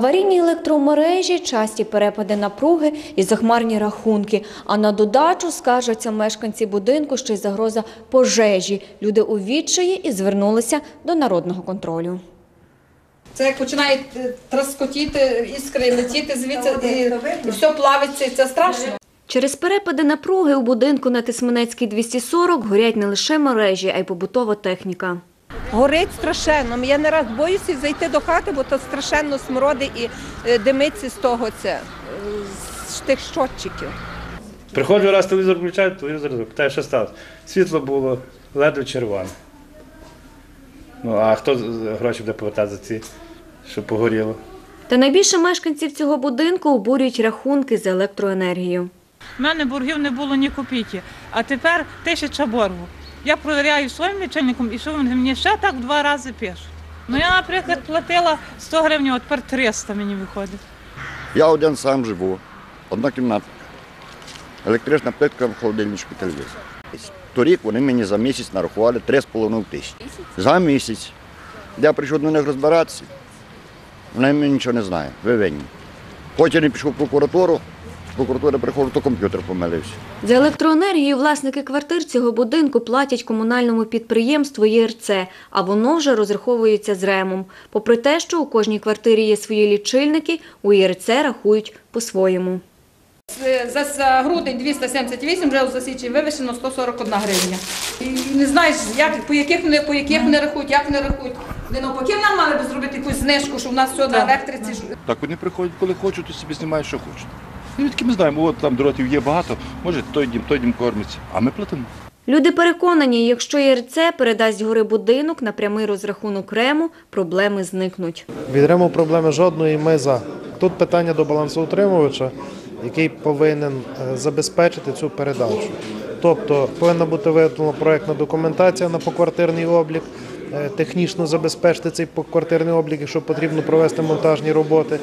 Аварійні електромережі, часті перепади напруги і захмарні рахунки. А на додачу скаржаться мешканці будинку, що й загроза пожежі. Люди у відчаї і звернулися до народного контролю. Це як починає е, траскотіти, іскри летіти звідси і все плавиться, і це страшно. Через перепади напруги у будинку на Тисменецькій 240 горять не лише мережі, а й побутова техніка. Горить страшенно. Я не раз боюся зайти до хати, бо то страшенно смороди і е, димиться з того це, з тих щотчиків. Приходжу раз телевізор включаю, телевізор питаю, що сталося. Світло було ледве червоне. Ну, а хто гроші буде повертати за ці, що погоріло? Та найбільше мешканців цього будинку обурюють рахунки за електроенергію. У мене боргів не було ні копійки, а тепер тисяча боргу. Я провіряю своїм лічильником і що вони мені ще так в два рази пишуть. Ну я, наприклад, платила 100 гривень, а тепер 300 мені виходить. Я один сам живу, одна кімната. Електрична плитка в холодильничку телевізор. Торік вони мені за місяць нарахували 3,5 тисячі. За місяць. Я прийшов до них розбиратися. Вони мені нічого не знають, ви винні. Потім я пішов в прокуратуру, прокуратури приходжу, то комп'ютер помилився. За електроенергію власники квартир цього будинку платять комунальному підприємству ЄРЦ, а воно вже розраховується з ремом. Попри те, що у кожній квартирі є свої лічильники, у ЄРЦ рахують по-своєму. За, за грудень 278, вже за січень вивищено 141 гривня. І, не знаєш, як, по, яких вони, по яких вони рахують, як вони рахують. Не навпаки, нам мали б зробити якусь знижку, що в нас все на електриці. Так вони приходять, коли хочуть, то собі знімають, що хочуть. І ми таки ми знаємо, от там дротів є багато, може той дім, той дім кормиться, а ми платимо. Люди переконані, якщо ЄРЦ передасть гори будинок на прямий розрахунок рему, проблеми зникнуть. Від Рему проблеми жодної, ми за. Тут питання до балансоутримувача, який повинен е, забезпечити цю передачу. Тобто повинна бути виготовлена проєктна документація на поквартирний облік, е, технічно забезпечити цей поквартирний облік, якщо потрібно провести монтажні роботи,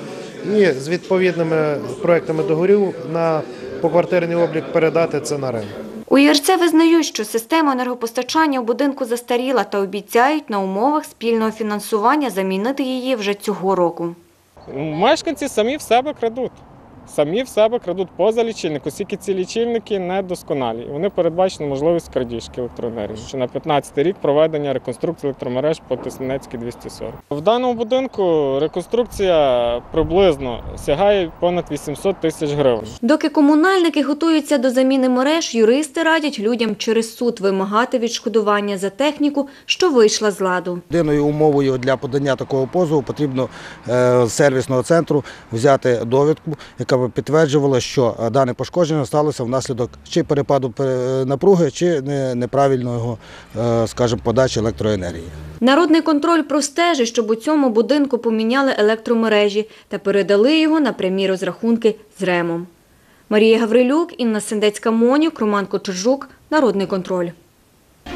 і з відповідними проектами договорів на поквартирний облік передати це на ринок. У ЄРЦ визнають, що система енергопостачання у будинку застаріла та обіцяють на умовах спільного фінансування замінити її вже цього року. Мешканці самі в себе крадуть. Самі в себе крадуть поза лічильник, оскільки ці лічильники недосконалі. І Вони передбачені можливість крадіжки електроенергії. Що на 15 рік проведення реконструкції електромереж по Тисненецькій 240. В даному будинку реконструкція приблизно сягає понад 800 тисяч гривень. Доки комунальники готуються до заміни мереж, юристи радять людям через суд вимагати відшкодування за техніку, що вийшла з ладу. Єдиною умовою для подання такого позову потрібно е, з сервісного центру взяти довідку, яка би підтверджувала, що е, дане пошкодження сталося внаслідок чи перепаду е, напруги, чи не- неправильного, е, скажімо, подачі електроенергії. Народний контроль простежить, щоб у цьому будинку поміняли електромережі та передали його на прямі розрахунки з ремом. Марія Гаврилюк, Інна Сендецька-Монюк, Роман Кочержук. Народний контроль.